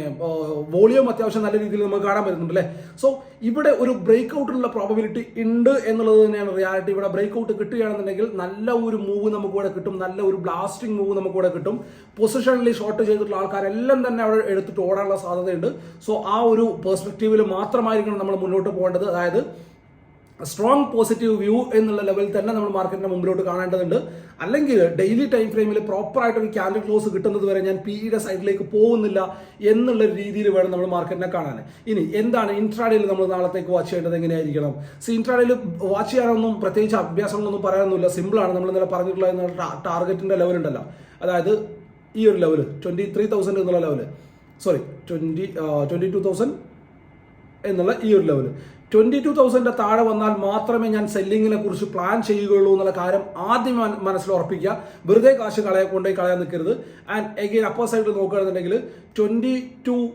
വോളിയം അത്യാവശ്യം നല്ല രീതിയിൽ നമുക്ക് കാണാൻ പറ്റുന്നുണ്ട് അല്ലേ? സോ ഇവിടെ ഒരു ബ്രേക്ക് ഔട്ടിനുള്ള പ്രോബബിലിറ്റി ഉണ്ട് എന്നുള്ളത് തന്നെയാണ് റിയാലിറ്റി ഇവിടെ ബ്രേക്ക് ഔട്ട് കിട്ടുകയാണെന്നുണ്ടെങ്കിൽ നല്ല ഒരു മൂവ് നമുക്ക് ഇവിടെ കിട്ടും നല്ല ഒരു ബ്ലാസ്റ്റിംഗ് മൂവ് നമുക്ക് ഇവിടെ കിട്ടും. പൊസിഷനിൽ ഷോർട്ട് ചെയ്തിട്ടുള്ള ആൾക്കാരെല്ലാം തന്നെ അവിടെ എടുത്തിട്ട് ഓടാനുള്ള സാധ്യതയുണ്ട്. സോ ആ ഒരു പെർസ്പെക്റ്റീവിൽ മാത്രമായിരിക്കണം നമ്മൾ മുന്നോട്ട് പോകേണ്ടത്. അതായത് സ്ട്രോങ് പോസിറ്റീവ് വ്യൂ എന്നുള്ള ലെവലിൽ തന്നെ നമ്മൾ മാർക്കറ്റിന്റെ മുമ്പിലോട്ട് കാണേണ്ടതുണ്ട്. അല്ലെങ്കിൽ ഡെയിലി ടൈം ഫ്രെയിമിൽ പ്രോപ്പർ ആയിട്ട് ഒരു ക്യാൻഡിൽ ക്ലോസ് കിട്ടുന്നത് വരെ ഞാൻ പി ഇയുടെ സൈഡിലേക്ക് പോകുന്നില്ല എന്നുള്ള രീതിയിൽ വേണം നമ്മൾ മാർക്കറ്റിനെ കാണാൻ. ഇനി എന്താണ് ഇൻട്രാഡേയിൽ നമ്മൾ നാളത്തേക്ക് വാച്ച് ചെയ്യേണ്ടത് എങ്ങനെയായിരിക്കണം? സി ഇൻട്രാഡേയിൽ വാച്ച് ചെയ്യാനൊന്നും പ്രത്യേകിച്ച് അഭ്യാസങ്ങളൊന്നും പറയാനൊന്നുമില്ല. സിമ്പിളാണ് നമ്മൾ ഇന്നലെ പറഞ്ഞിട്ടുള്ള ടാർഗറ്റിന്റെ ലെവൽ ഉണ്ടല്ലോ. അതായത് ഈ ഒരു ലെവൽ ട്വന്റി ത്രീ തൗസൻഡ് എന്നുള്ള level sorry twenty twenty two thousand എന്നുള്ള ഈ ഒരു ലെവൽ ട്വന്റി ടു തൗസൻഡിന്റെ താഴെ വന്നാൽ മാത്രമേ ഞാൻ സെല്ലിങ്ങിനെ കുറിച്ച് പ്ലാൻ ചെയ്യുകയുള്ളൂ എന്നുള്ള കാര്യം ആദ്യം മന- മനസ്സിൽ ഉറപ്പിക്കുക. വെറുതെ കാശ് കളയെ കൊണ്ടുപോയി കളയാൻ നിൽക്കരുത്. ആൻഡ് എഗെയിൻ അപ്പർ സൈഡിൽ നോക്കുകയാണെന്നുണ്ടെങ്കിൽ ട്വന്റി ടു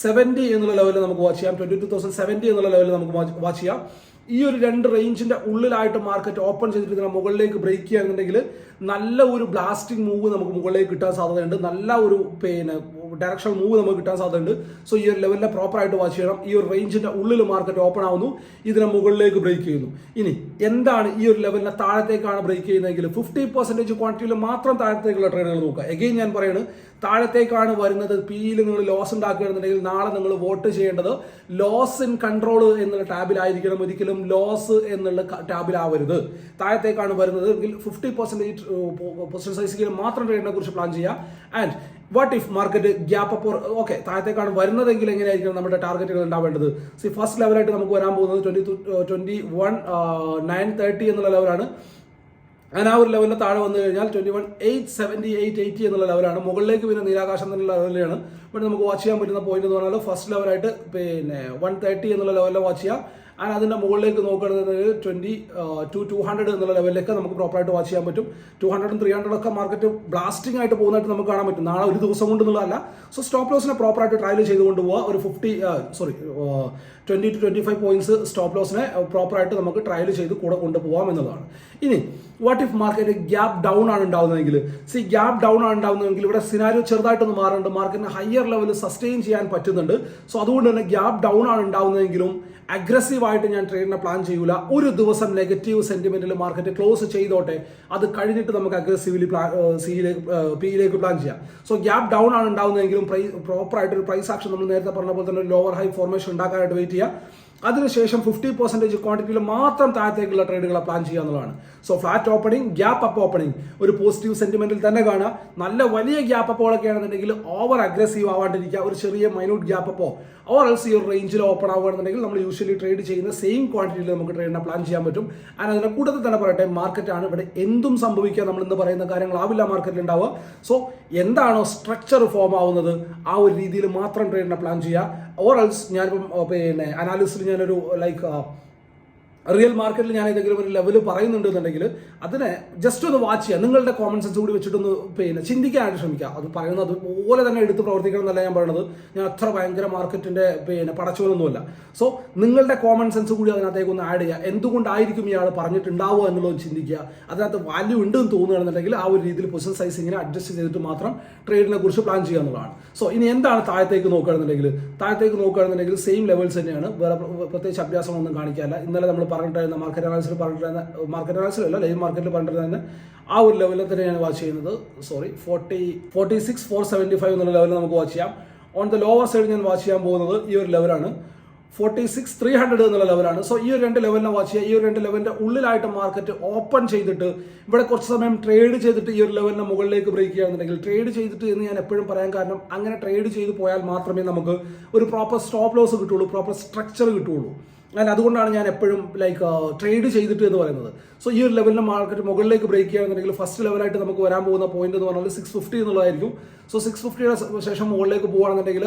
സെവന്റി എന്നുള്ള ലെവലിൽ നമുക്ക് വാച്ച് ചെയ്യാം. ട്വന്റി ടു തൗസൻഡ് സെവന്റി എന്നുള്ള ലെവലിൽ നമുക്ക് വാച്ച് ചെയ്യാം. ഈ ഒരു രണ്ട് റേഞ്ചിന്റെ ഉള്ളിലായിട്ട് മാർക്കറ്റ് ഓപ്പൺ ചെയ്തിട്ട് ഇതിനെ മുകളിലേക്ക് ബ്രേക്ക് ചെയ്യുകയാണെന്നുണ്ടെങ്കിൽ നല്ല ഒരു ബ്ലാസ്റ്റിംഗ് മൂവ് നമുക്ക് മുകളിലേക്ക് കിട്ടാൻ സാധ്യതയുണ്ട്. നല്ല ഒരു പിന്നെ ഡയറക്ഷൻ മൂവ് നമുക്ക് കിട്ടാൻ സാധ്യതയുണ്ട്. സോ ഈ ഒരു ലെവലിനെ പ്രോപ്പർ ആയിട്ട് വാച്ച് ചെയ്യണം. ഈ ഒരു റേഞ്ചിന്റെ ഉള്ളിൽ മാർക്കറ്റ് ഓപ്പൺ ആവുന്നു. ഇതിനെ മുകളിലേക്ക് ബ്രേക്ക് ചെയ്യുന്നു. ഇനി എന്താണ് ഈ ഒരു ലെവലിനെ താഴത്തേക്കാണ് ബ്രേക്ക് ചെയ്യുന്നതെങ്കിൽ ഫിഫ്റ്റി പെർസെന്റേജ് ക്വാണ്ടിറ്റിയിൽ മാത്രം താഴത്തേക്കുള്ള ട്രേഡുകൾ നോക്കുക. എഗെയിൻ ഞാൻ പറയുന്നത് താഴത്തേക്കാണ് വരുന്നത് പിയിൽ നിങ്ങൾ ലോസ് ഉണ്ടാക്കുകയാണെന്നുണ്ടെങ്കിൽ നാളെ നിങ്ങൾ വോട്ട് ചെയ്യേണ്ടത് ലോസ് ഇൻ കൺട്രോൾ എന്നുള്ള ടാബിലായിരിക്കണം ഒരിക്കലും ലോസ് എന്നുള്ള ടാബിലാവരുത് താഴത്തേക്കാണ് വരുന്നത് ഫിഫ്റ്റി പെർസെന്റേജ് പൊസിഷൻ മാത്രം ട്രേഡിനെ കുറിച്ച് പ്ലാൻ ചെയ്യുക and what if market gap അപ്പോൾ ഓക്കെ താഴത്തേക്കാണ് വരുന്നതെങ്കിൽ എങ്ങനെയായിരിക്കും നമ്മുടെ ടാർഗറ്റുകൾ ഉണ്ടാവേണ്ടത്? സി ഫസ്റ്റ് ലെവലായിട്ട് നമുക്ക് വരാൻ പോകുന്നത് twenty twenty one nine thirty എന്നുള്ള ലെവലാണ് അങ്ങനെ ആ ഒരു ലെവലിൽ താഴെ വന്നു കഴിഞ്ഞാൽ twenty one eight seventy eight eighty എന്നുള്ള ലെവലാണ് മുകളിലേക്ക് പിന്നെ നീരാകാശം എന്നുള്ള ലെവലാണ് ഇവിടെ നമുക്ക് വാച്ച് ചെയ്യാൻ പറ്റുന്ന പോയിന്റ് എന്ന് പറഞ്ഞാൽ ഫസ്റ്റ് ലെവലായിട്ട് പിന്നെ വൺ തേർട്ടി എന്നുള്ള ലെവലിൽ വാച്ച് ചെയ്യാം. ആൻഡ് അതിന്റെ മുകളിലേക്ക് നോക്കുകയാണെന്നുണ്ടെങ്കിൽ ട്വന്റി ടു ടു ഹൺഡ്രഡ് എന്നുള്ള ലെവലിലേക്ക് നമുക്ക് പ്രോപ്പറായിട്ട് വാച്ച് ചെയ്യാൻ പറ്റും. ടു ഹൺഡ്രഡും ത്രീ ഹൺഡ്രഡ് ഒക്കെ മാർക്കറ്റ് ബ്ലാസ്റ്റിംഗ് ആയിട്ട് പോകുന്നതായിട്ട് നമുക്ക് കാണാൻ പറ്റും. നാളെ ഒരു ദിവസം കൊണ്ടെന്നുള്ളതല്ല സോ സ്റ്റോപ്പ് ലോസിനെ പ്രോപ്പറായിട്ട് ട്രയൽ ചെയ്തുകൊണ്ട് പോവുക ഒരു fifty sorry twenty two twenty five points stop ലോസിനെ പ്രോപ്പറായിട്ട് നമുക്ക് ട്രയൽ ചെയ്ത് കൂടെ കൊണ്ടുപോകാം എന്നുള്ളതാണ്. ഇനി what if market gap down ആണ് ഉണ്ടാവുന്നതെങ്കിൽ? സി ഗ്യാപ്പ് ഡൗൺ ആണ് ഉണ്ടാവുന്നതെങ്കിൽ ഇവിടെ സിനാരിയോ ചെറുതായിട്ടൊന്ന് മാറുന്നുണ്ട് മാർക്കറ്റിന് ഹയർ ലെവലിൽ സസ്റ്റെയിൻ ചെയ്യാൻ പറ്റുന്നുണ്ട്. സോ അതുകൊണ്ട് തന്നെ ഗ്യാപ്പ് ഡൗൺ ആണ് ഉണ്ടാവുന്നതെങ്കിലും അഗ്രസീവ് ആയിട്ട് ഞാൻ ട്രേഡിനെ പ്ലാൻ ചെയ്യൂല. ഒരു ദിവസം നെഗറ്റീവ് സെന്റിമെന്റിൽ മാർക്കറ്റ് ക്ലോസ് ചെയ്തോട്ടെ അത് കഴിഞ്ഞിട്ട് നമുക്ക് അഗ്രസീവ്ലി പ്ലാൻ സിയിലേക്ക് പിയിലേക്ക് പ്ലാൻ ചെയ്യാം. സോ ഗ്യാപ്പ് ഡൗൺ ആണ് ഉണ്ടാവുന്നതെങ്കിലും പ്രോപ്പർ ആയിട്ട് ഒരു പ്രൈസ് ആക്ഷൻ നമ്മൾ നേരത്തെ പറഞ്ഞ പോലെ തന്നെ ലോവർ ഹൈ ഫോർമേഷൻ ഉണ്ടാക്കാനായിട്ട് വെയിറ്റ് ചെയ്യുക അതിനുശേഷം ഫിഫ്റ്റി പെർസെന്റേജ് ക്വാണ്ടിറ്റിയിൽ മാത്രം താഴത്തേക്കുള്ള ട്രേഡുകളെ പ്ലാൻ ചെയ്യുക എന്നുള്ളതാണ്. So flat opening gap up opening ഒരു പോസിറ്റീവ് സെന്റിമെന്റിൽ തന്നെ കാണുക. നല്ല വലിയ ഗ്യാപ്പ് അപ്പോളൊക്കെ ആണെന്നുണ്ടെങ്കിൽ ഓവർ അഗ്രസീവ് ആവാണ്ടിരിക്കുക. ഒരു ചെറിയ minute gap up or else ഈ ഒരു റേഞ്ചിൽ ഓപ്പൺ ആവുകയാണെന്നുണ്ടെങ്കിൽ നമ്മൾ യൂഷ്വലി ട്രേഡ് ചെയ്യുന്ന സെയിം ക്വാണ്ടിറ്റിയിൽ നമുക്ക് ട്രേഡിനെ പ്ലാൻ ചെയ്യാൻ പറ്റും. ആൻഡ് അതിന്റെ കൂട്ടത്തിൽ തന്നെ പറയട്ടെ മാർക്കറ്റാണ് ഇവിടെ എന്തും സംഭവിക്കുക നമ്മൾ ഇന്ന് പറയുന്ന കാര്യങ്ങളാവില്ല മാർക്കറ്റിൽ ഉണ്ടാവുക. സോ എന്താണോ സ്ട്രക്ചർ ഫോം ആവുന്നത് ആ ഒരു രീതിയിൽ മാത്രം ട്രേഡിനെ പ്ലാൻ ചെയ്യുക. ഓർ എൽസ് ഞാനിപ്പം പിന്നെ അനാലിസിൽ ഞാനൊരു ലൈക്ക് റിയൽ മാർക്കറ്റിൽ ഞാൻ ഏതെങ്കിലും ഒരു ലെവൽ പറയുന്നുണ്ടെന്നുണ്ടെങ്കിൽ അതിനെ ജസ്റ്റ് ഒന്ന് വാച്ച് ചെയ്യുക. നിങ്ങളുടെ കോമൺ സെൻസ് കൂടി വെച്ചിട്ടൊന്ന് പിന്നെ ചിന്തിക്കാനായിട്ട് ശ്രമിക്കുക. അത് പറയുന്നത് അതുപോലെ തന്നെ എടുത്ത് പ്രവർത്തിക്കണം എന്നല്ല ഞാൻ പറയുന്നത്. ഞാൻ അത്ര ഭയങ്കര മാർക്കറ്റിന്റെ പിന്നെ പടച്ചോലൊന്നുമല്ല സോ നിങ്ങളുടെ കോമൺ സെൻസ് കൂടി അതിനകത്തേക്ക് ഒന്ന് ആഡ് ചെയ്യുക. എന്തുകൊണ്ടായിരിക്കും ഇയാൾ പറഞ്ഞിട്ടുണ്ടാവുക എന്നുള്ളത് ചിന്തിക്കുക. അതിനകത്ത് വാല്യൂ ഉണ്ട് എന്ന് തോന്നുകയാണെന്നുണ്ടെങ്കിൽ ആ ഒരു രീതിയിൽ പൊസിഷൻ സൈസ് ഇങ്ങനെ അഡ്ജസ്റ്റ് ചെയ്തിട്ട് മാത്രം ട്രേഡിനെ കുറിച്ച് പ്ലാൻ ചെയ്യുക എന്നുള്ളതാണ്. സോ ഇനി എന്താണ് താഴത്തേക്ക് നോക്കുകയാണെന്നുണ്ടെങ്കിൽ? താഴത്തേക്ക് നോക്കുകയാണെന്നുണ്ടെങ്കിൽ സെയിം ലെവൽസ് തന്നെയാണ്. വേറെ പ്ര- പ്രത്യേകിച്ച് അഭ്യാസമൊന്നും കാണിക്കാറില്ല. ഇന്നലെ നമ്മൾ പറഞ്ഞിട്ടായിരുന്ന മാർക്കറ്റ് അനാലിസിൽ പറഞ്ഞിട്ടായിരുന്ന മാർക്കറ്റ് അനാലിസിലല്ല ലൈവ് മാർക്കറ്റിൽ പറഞ്ഞിരുന്ന ആ ഒരു ലെവലിൽ തന്നെയാണ് വാച്ച് ചെയ്യുന്നത്. Sorry forty forty six four seventy five എന്നുള്ള ലെവലിൽ നമുക്ക് വാച്ച് ചെയ്യാം. ഓൺ ദ ലോവർ സൈഡ് ഞാൻ വാച്ച് ചെയ്യാൻ പോകുന്നത് ഈ ഒരു ലെവലാണ് ഫോർട്ടി സിക്സ് ത്രീ ഹൺഡ്രഡ് എന്നുള്ള ലെവലാണ് സോ ഈ ഒരു രണ്ട് ലെവലിനെ വാച്ച് ചെയ്യുക. ഈ ഒരു രണ്ട് ലെവലിന്റെ ഉള്ളിലായിട്ട് മാർക്കറ്റ് ഓപ്പൺ ചെയ്തിട്ട് ഇവിടെ കുറച്ച് സമയം ട്രേഡ് ചെയ്തിട്ട് ഈ ഒരു ലെവലിന് മുകളിലേക്ക് ബ്രേക്ക് ചെയ്യുകയാണെന്നുണ്ടെങ്കിൽ ട്രേഡ് ചെയ്തിട്ട് എന്ന് ഞാൻ എപ്പോഴും പറയാൻ കാരണം അങ്ങനെ ട്രേഡ് ചെയ്ത് പോയാൽ മാത്രമേ നമുക്ക് ഒരു പ്രോപ്പർ സ്റ്റോപ്പ് ലോസ് കിട്ടുള്ളൂ പ്രോപ്പർ സ്ട്രക്ചർ കിട്ടുള്ളൂ ഞാൻ അതുകൊണ്ടാണ് ഞാൻ എപ്പോഴും ലൈക്ക് ട്രേഡ് ചെയ്തിട്ട് എന്ന് പറയുന്നത്. സോ ഈ ഒരു ലെവലിന് മാർക്കറ്റ് മുകളിലേക്ക് ബ്രേക്ക് ചെയ്യുകയാണെന്നുണ്ടെങ്കിൽ ഫസ്റ്റ് ലെവലായിട്ട് നമുക്ക് വരാൻ പോകുന്ന പോയിന്റ് എന്ന് പറഞ്ഞാൽ സിക്സ് ഫിഫ്റ്റി എന്നുള്ളതായിരിക്കും. സോ സിക്സ് ഫിഫ്റ്റിയുടെ ശേഷം മുകളിലേക്ക് പോകുകയാണെന്നുണ്ടെങ്കിൽ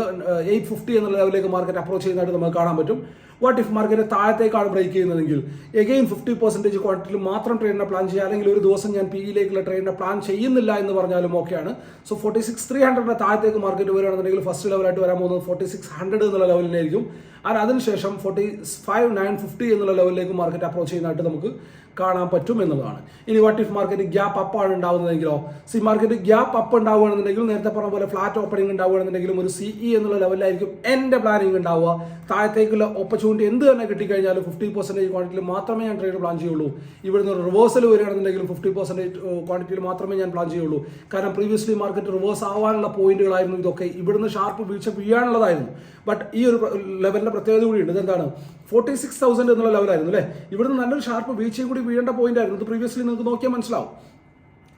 എയ്റ്റ് ഫിഫ്റ്റി എന്നുള്ള ലെവലിലേക്ക് മാർക്കറ്റ് അപ്രോച്ച് ചെയ്യുന്നതായിട്ട് നമുക്ക് കാണാൻ പറ്റും. വാട്ട് ഇഫ് മാർക്കറ്റ് താഴത്തേക്കാണ് ബ്രേക്ക് ചെയ്യുന്നതെങ്കിൽ? എഗെയിൻ ഫിഫ്റ്റി പെർസെന്റേജ് ക്വാണ്ടിറ്റിയിൽ മാത്രം ട്രെയിനിനെ പ്ലാൻ ചെയ്യുക. അല്ലെങ്കിൽ ഒരു ദിവസം ഞാൻ പിയിലേക്കുള്ള ട്രെയിനിനെ പ്ലാൻ ചെയ്യുന്നില്ല എന്ന് പറഞ്ഞാലും ഓക്കെയാണ് സോ ഫോർട്ടി സിക്സ് ത്രീ ഹൺഡ്രഡിന്റെ താഴത്തേക്ക് മാർക്കറ്റ് വരികയാണെന്നുണ്ടെങ്കിൽ ഫസ്റ്റ് ലെവലായിട്ട് വരാൻ പോകുന്നത് ഫോർട്ടി സിക്സ് ഹൺഡ്രഡ് എന്നുള്ള ലെവലിലായിരിക്കും അതിനുശേഷം ഫോർട്ടി ഫൈവ് നയൻ ഫിഫ്റ്റി എന്നുള്ള ലെവലിലേക്ക് മാർക്കറ്റ് അപ്രോച്ച് ചെയ്യുന്നതായിട്ട് നമുക്ക് കാണാൻ പറ്റും എന്നുള്ളതാണ്. ഇനി what if market gap up ആണ് ഉണ്ടാവുന്നതെങ്കിലോ സി മാർക്കറ്റ് ഗ്യാപ്പ് അപ്പ് ഉണ്ടാവുകയാണെന്നുണ്ടെങ്കിൽ നേരത്തെ പറഞ്ഞ പോലെ ഫ്ലാറ്റ് ഓപ്പണിംഗ് ഉണ്ടാവുകയാണെന്നുണ്ടെങ്കിലും ഒരു സിഇ എന്നുള്ള ലെവലിലായിരിക്കും എന്റെ പ്ലാനിങ് ഉണ്ടാവുക. താഴത്തേക്കുള്ള ഓപ്പർച്യൂണിറ്റി എന്ത് തന്നെ കിട്ടിക്കഴിഞ്ഞാലും ഫിഫ്റ്റി പെർസെന്റേജ് ക്വാണ്ടിറ്റിയിൽ മാത്രമേ ഞാൻ ട്രേഡ് പ്ലാൻ ചെയ്യുള്ളൂ. ഇവിടുന്ന് റിവേഴ്സൽ വരികയാണെന്നുണ്ടെങ്കിലും ഫിഫ്റ്റി പെർസെന്റേജ് ക്വാണ്ടിറ്റിയിൽ മാത്രമേ ഞാൻ പ്ലാൻ ചെയ്യുള്ളൂ. കാരണം പ്രീവിയസ്ലി മാർക്കറ്റ് റിവേഴ്സ് ആവാനുള്ള പോയിന്റുകളായിരുന്നു ഇതൊക്കെ. ഇവിടുന്ന് ഷാർപ്പ് വീഴ്ച വീഴാനുള്ളതായിരുന്നു. ബട്ട് ഈ ഒരു ലെവലിന്റെ പ്രത്യേകത കൂടിയുണ്ട് ഇതെന്താണ്? ഫോർട്ടി സിക്സ് തൗസൻഡ് എന്നുള്ള ലെവലായിരുന്നു അല്ലേ? ഇവിടുന്ന് നല്ലൊരു ഷാർപ്പ് വീഴ്ചയും കൂടി വീഴേണ്ട പോയിന്റ് ആയിരുന്നു. ഇത് പ്രീവിയസ്ലി നിങ്ങൾക്ക് നോക്കിയാൽ മനസ്സിലാവും.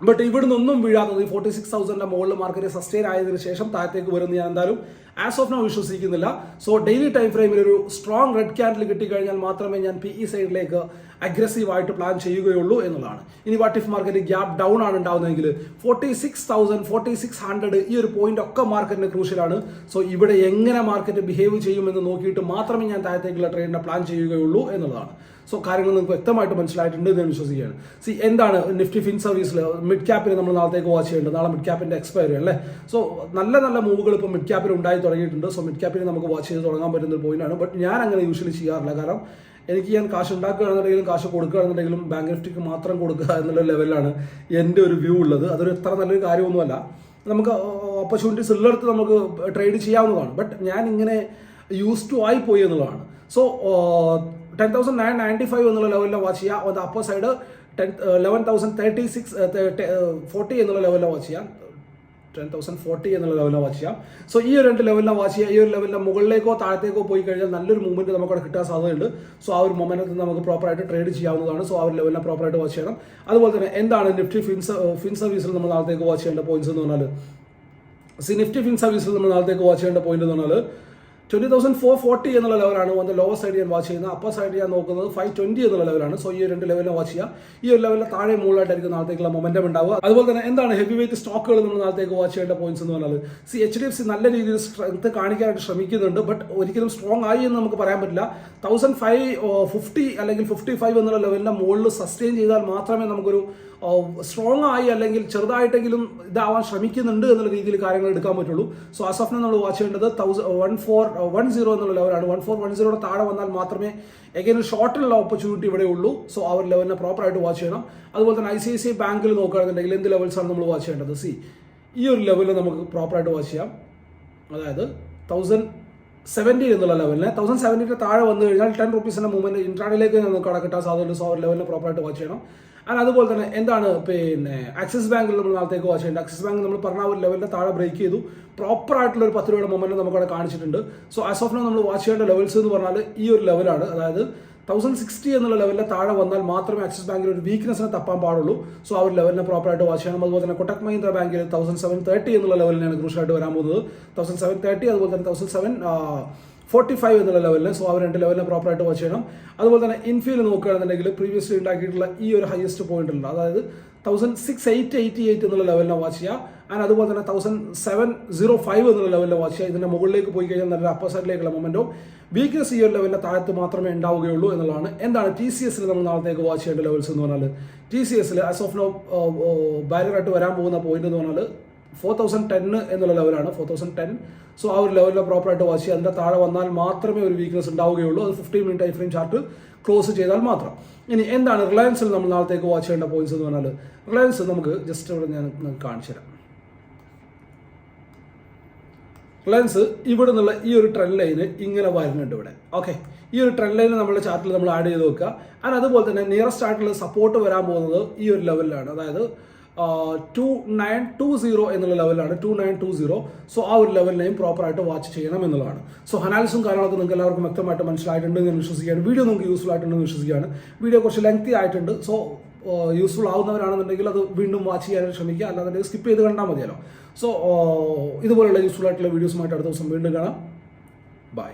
ബട്ട് ഇവിടുന്ന് ഒന്നും വീഴാത്തത് ഈ ഫോർട്ടി സിക്സ് തൗസൻഡിന്റെ മുകളിൽ മാർക്കറ്റ് സസ്റ്റെയിൻ ആയതിനു ശേഷം താഴത്തേക്ക് വരുന്ന ഞാൻ എന്തായാലും ആസ് ഓഫ് നോ വിശ്വസിക്കുന്നില്ല. സോ ഡെയിലി ടൈം ഫ്രെയിമിൽ ഒരു സ്ട്രോങ് റെഡ് ക്യാൻഡിൽ കിട്ടിക്കഴിഞ്ഞാൽ മാത്രമേ ഞാൻ പി ഇ സൈഡിലേക്ക് അഗ്രസീവ് ആയിട്ട് പ്ലാൻ ചെയ്യുകയുള്ളൂ എന്നുള്ളതാണ്. ഇനി what if market gap down ആണ് ഉണ്ടാവുന്നതെങ്കിൽ forty six thousand forty six hundred ഈ ഒരു പോയിന്റ് ഒക്കെ മാർക്കറ്റിന് ക്രൂഷ്യലാണ് സോ ഇവിടെ എങ്ങനെ മാർക്കറ്റ് ബിഹേവ് ചെയ്യുമെന്ന് നോക്കിയിട്ട് മാത്രമേ ഞാൻ താഴത്തേക്കുള്ള ട്രേഡിനെ പ്ലാൻ ചെയ്യുകയുള്ളൂ എന്നുള്ളതാണ്. സോ കാര്യങ്ങൾ നിങ്ങൾക്ക് വ്യക്തമായിട്ട് മനസ്സിലായിട്ടുണ്ട് എന്ന് വിശ്വസിക്കുകയാണ്. സി എന്താണ് നിഫ്റ്റി ഫിൻ സർവീസിൽ മിഡ് ക്യാപ്പിന് നമ്മൾ നാളത്തേക്ക് വാച്ച് ചെയ്യേണ്ടത്? നാളെ മിഡ് ക്യാപ്പിന്റെ എക്സ്പയറി അല്ലേ? സോ നല്ല നല്ല മൂവുകൾ ഇപ്പോൾ മിഡ് ക്യാപ്പിൽ ഉണ്ടായി തുടങ്ങിയിട്ടുണ്ട്. സോ മിഡ് ക്യാപ്പിന് നമുക്ക് വാച്ച് ചെയ്ത് തുടങ്ങാൻ പറ്റുന്ന ഒരു പോയിന്റാണ് ബട്ട് ഞാൻ അങ്ങനെ യൂഷ്വലി ചെയ്യാറില്ല. കാരണം എനിക്ക് ഞാൻ കാശ് ഉണ്ടാക്കുകയാണെന്നുണ്ടെങ്കിലും കാശ് കൊടുക്കുകയാണെന്നുണ്ടെങ്കിലും ബാങ്ക് നിഫ്റ്റിക്ക് മാത്രം കൊടുക്കുക എന്നുള്ള ലെവലാണ് എന്റെ ഒരു വ്യൂ ഉള്ളത്. അതൊരു എത്ര നല്ലൊരു കാര്യമൊന്നുമല്ല. നമുക്ക് ഓപ്പർച്യൂണിറ്റീസ് ഉള്ളിടത്ത് നമുക്ക് ട്രേഡ് ചെയ്യാവുന്നതാണ്. ബട്ട് ഞാൻ ഇങ്ങനെ യൂസ് ടു ആയി പോയി എന്നുള്ളതാണ്. So ten thousand nine ninety five എന്നുള്ള ലെവലിലെ വാച്ച് ചെയ്യുക the upper side ten eleven thousand thirty six forty എന്നുള്ള ലെവലിലെ വാച്ച് ചെയ്യാം. ടെൻ തൗസൻഡ് ഫോർട്ടി എന്നുള്ള ലെവലിൽ വാച്ച് ചെയ്യാം. സോ ഈ ഒരു രണ്ട് ലെവലിനെ വാച്ച് ചെയ്യുക ഈ ഒരു ലെവലിന്റെ മുകളിലേക്കോ താഴത്തേക്കോ പോയി കഴിഞ്ഞാൽ നല്ലൊരു മൂവ്മെന്റ് നമുക്ക് അവിടെ കിട്ടാൻ സാധ്യതയുണ്ട്. സോ ആ ഒരു മൊമെന്റത്തിൽ നമുക്ക് പ്രോപ്പറായിട്ട് ട്രേഡ് ചെയ്യാവുന്നതാണ്. സോ ആ ഒരു ലെവലിനെ പ്രോപ്പറായിട്ട് വാച്ച് ചെയ്യണം. അതുപോലെ തന്നെ എന്താണ് നിഫ്റ്റി ഫിൻസ് ഫിൻ സർവീസിൽ നമ്മൾ നാളത്തേക്ക് വാച്ച് ചെയ്യേണ്ട പോയിന്റ്സ് എന്ന് പറഞ്ഞാൽ സി നിഫ്റ്റി ഫിൻ സർവീസിൽ നമ്മൾ നാളത്തേക്ക് വാച്ച് ചെയ്യേണ്ട പോയിന്റ് എന്ന് പറഞ്ഞാൽ ട്വന്റി തൗസൻഡ് ഫോർ ഫോർട്ടി എന്നുള്ള ലെവലാണ് വന്ന് ലോവർ സൈഡ് ഞാൻ വാച്ച് ചെയ്യുന്നത്. അപ്പർ സൈഡ് ഞാൻ നോക്കുന്നത് ഫൈവ് ട്വന്റി എന്നുള്ള ലെവലാണ് സോ ഈ രണ്ട് ലെവലിനെ വാച്ച് ചെയ്യുക. ഈ ഒരു ലെവലിൽ താഴെ മുകളിലായിട്ടായിരിക്കും നാളത്തേക്കുള്ള മൊമെന്റം ഉണ്ടാവുക. അതുപോലെ തന്നെ എന്താണ് ഹെവി വെയിറ്റ് സ്റ്റോക്കുകൾ നമ്മൾ നാളത്തേക്ക് വാച്ച് ചെയ്യേണ്ട പോയിന്റ്സ് എന്ന് പറഞ്ഞാൽ C H D F C നല്ല രീതിയിൽ സ്ട്രെങ്ത് കാണിക്കാനായിട്ട് ശ്രമിക്കുന്നുണ്ട് ബട്ട് ഒരിക്കലും സ്ട്രോങ് ആയി എന്ന് നമുക്ക് പറയാൻ പറ്റില്ല. തൗസൻഡ് ഫൈവ് ഫിഫ്റ്റി അല്ലെങ്കിൽ ഫിഫ്റ്റി ഫൈവ് എന്നുള്ള ലെവലിന്റെ മുകളിൽ സസ്റ്റെയിൻ ചെയ്താൽ മാത്രമേ നമുക്കൊരു സ്ട്രോങ് ആയി അല്ലെങ്കിൽ ചെറുതായിട്ടെങ്കിലും ഇതാവാൻ ശ്രമിക്കുന്നുണ്ട് എന്നുള്ള രീതിയിൽ കാര്യങ്ങൾ എടുക്കാൻ പറ്റുള്ളൂ. സോ അസഫിനെ നമ്മൾ വാച്ച് ചെയ്യേണ്ടത് thousand one four one zero എന്നുള്ള ലെവലാണ് വൺ ഫോർ വൺ സീറോയുടെ താഴെ വന്നാൽ മാത്രമേ എഗൈൻ ഷോർട്ടിലുള്ള ഓപ്പർച്യൂണിറ്റി ഇവിടെ ഉള്ളൂ. സോ ആ ഒരു ലെവലിനെ പ്രോപ്പറായിട്ട് വാച്ച് ചെയ്യണം. അതുപോലെ തന്നെ ഐ സി ഐ സി ബാങ്കിൽ നോക്കുകയാണെന്നുണ്ടെങ്കിൽ എന്ത് ലെവൽസാണ് നമ്മൾ വാച്ച് ചെയ്യേണ്ടത്? സി ഈ ഒരു ലെവലിൽ നമുക്ക് പ്രോപ്പറായിട്ട് വാച്ച് ചെയ്യാം. അതായത് തൗസൻഡ് സെവന്റി എന്നുള്ള ലെവലിന് തൗസൻഡ് സെവന്റിന്റെ താഴെ വന്നു കഴിഞ്ഞാൽ ടെൻ റുപ്പീസിന്റെ മൂവ്മെന്റ് ഇൻട്രാഡിലേക്ക് നമുക്ക് അവിടെ കിട്ടാൻ സാധ്യതയുണ്ട്. സോ ആ ഒരു ലെവലിനെ പ്രോപ്പറായിട്ട് വാച്ച് ചെയ്യണം. ആൻഡ് അതുപോലെ തന്നെ എന്താണ് പിന്നെ ആക്സിസ് ബാങ്കിൽ നമ്മൾ നാളത്തേക്ക് വാച്ച് ചെയ്യേണ്ടത് ആക്സിസ് ബാങ്ക് നമ്മൾ പറഞ്ഞ ഒരു ലെവലിന്റെ താഴെ ബ്രേക്ക് ചെയ്തു. പ്രോപ്പർ ആയിട്ടുള്ള ഒരു പത്ത് രൂപയുടെ മൊമെന്റ് നമുക്കവിടെ കാണിച്ചിട്ടുണ്ട്. സോ ആസ് ഓഫ് നോ നമ്മൾ വാച്ച് ചെയ്യേണ്ട ലെവൽസ് എന്ന് പറഞ്ഞാൽ ഈ ഒരു ലെവലാണ് അതായത് തൗസൻഡ് സിക്സ്റ്റി എന്നുള്ള ലെവലിൽ താഴെ വന്നാൽ മാത്രമേ ആക്സിസ് ബാങ്കിൽ ഒരു വീക്ക്നെസ്സിനെ തപ്പാൻ പാടുള്ളൂ. സോ ആ ഒരു ലെവലിനെ പ്രോപ്പറായിട്ട് വാച്ച് ചെയ്യണം. അതുപോലെ തന്നെ കൊട്ടക് മഹീന്ദ്ര ബാങ്കിൽ തൗസൻഡ് സെവൻ തേർട്ടി എന്നുള്ള ലെവലിനാണ് ക്രൂഷായിട്ട് വരാൻ പോകുന്നത്. തൗസൻഡ് സെവൻ തേർട്ടി അതുപോലെ തന്നെ തൗസൻഡ് സെവൻ ഫോർട്ടി ഫൈവ് എന്നുള്ള ലെവലിൽ സോ ആ രണ്ട് ലെവലിനെ പ്രോപ്പറായിട്ട് വാച്ച് ചെയ്യണം. അതുപോലെ തന്നെ ഇൻഫീൽ നോക്കുകയാണെന്നുണ്ടെങ്കിൽ പ്രീവിയസ്ലി ഉണ്ടാക്കിയിട്ടുള്ള ഈ ഒരു ഹയസ്റ്റ് പോയിന്റ് ഉണ്ട്. അതായത് thousand six eight eighty eight എന്നുള്ള ലെവലിനെ വാച്ച് ചെയ്യുക. ആൻഡ് അതുപോലെ തന്നെ തൗസൻഡ് സെവൻ സീറോ ഫൈവ് എന്നുള്ള ലെവലിൽ വാച്ച് ചെയ്യുക. ഇതിന്റെ മുകളിലേക്ക് പോയി കഴിഞ്ഞാൽ നല്ല അപ്പർ സൈഡിലേക്കുള്ള മൊമെന്റോ വീക്ക്നെസ് ഈ ഒരു ലെവലിന്റെ താഴത്ത് മാത്രമേ ഉണ്ടാവുകയുള്ളൂ എന്നുള്ളതാണ്. എന്താണ് ടി സി എസിൽ നമ്മൾ നാളത്തേക്ക് വാച്ച് ചെയ്യേണ്ട ലെവൽസ് എന്ന് പറഞ്ഞാൽ ടി സി എസിൽ ഓഫ് നോ ബാരിയറായിട്ട് വരാൻ പോകുന്ന പോയിന്റ് എന്ന് പറഞ്ഞാൽ ഫോർ തൗസൻഡ് ടെൻ എന്നുള്ള ലെവലാണ് ഫോർ തൗസൻഡ് ടെൻ. സോ ആ ഒരു ലെവലിൽ പ്രോപ്പറായിട്ട് വാച്ച് ചെയ്യുക. അതിന്റെ താഴെ വന്നാൽ മാത്രമേ ഒരു വീക്ക്നെസ് ഉണ്ടാവുകയുള്ളൂ. അത് fifteen minute time frame chart close ചെയ്താൽ മാത്രം. ഇനി എന്താണ് റിലയൻസിൽ നമ്മൾ നാളത്തേക്ക് വാച്ച് ചെയ്യേണ്ട പോയിന്റ്സ് എന്ന് പറഞ്ഞാൽ റിലയൻസ് നമുക്ക് ജസ്റ്റ് ഇവിടെ ഞാൻ കാണിച്ചു തരാം. റിലയൻസ് ഇവിടെ നിന്നുള്ള ഈ ഒരു ട്രെൻഡ് ലൈന് ഇങ്ങനെ വരുന്നുണ്ട് ഇവിടെ. ഓക്കെ ഈ ഒരു ട്രെൻഡ് ലൈന് നമ്മുടെ ചാർട്ടിൽ നമ്മൾ ആഡ് ചെയ്ത് വെക്കുക. ആൻഡ് അതുപോലെ തന്നെ നിയറസ്റ്റ് ആയിട്ടുള്ള സപ്പോർട്ട് വരാൻ പോകുന്നത് ഈ ഒരു ലെവലിലാണ് അതായത് ടു നയൻ ടു സീറോ എന്നുള്ള ലെവലാണ് two nine two zero so ആ ഒരു ലെവലിനെയും പ്രോപ്പറായിട്ട് വാച്ച് ചെയ്യണം എന്നുള്ളതാണ്. സോ അനാലിസും കാര്യങ്ങളൊക്കെ നിങ്ങൾക്ക് എല്ലാവർക്കും വ്യക്തമായിട്ട് മനസ്സിലായിട്ടുണ്ട് എന്ന് വിശ്വസിക്കുകയാണ്. വീഡിയോ നിങ്ങൾക്ക് യൂസ്ഫുൾ ആയിട്ടുണ്ടെന്ന് വിശ്വസിക്കുകയാണ്. വീഡിയോ കുറച്ച് ലെങ്തി ആയിട്ടുണ്ട്. സോ യൂസ്ഫുൾ ആവുന്നവരാണെന്നുണ്ടെങ്കിൽ അത് വീണ്ടും വാച്ച് ചെയ്യാൻ ശ്രമിക്കുക. അല്ലാതെ സ്കിപ്പ് ചെയ്ത് കണ്ടാൽ മതിയല്ലോ. സോ ഇതുപോലുള്ള യൂസ്ഫുൾ ആയിട്ടുള്ള വീഡിയോസുമായിട്ട് അടുത്ത ദിവസം വീണ്ടും കാണാം. ബൈ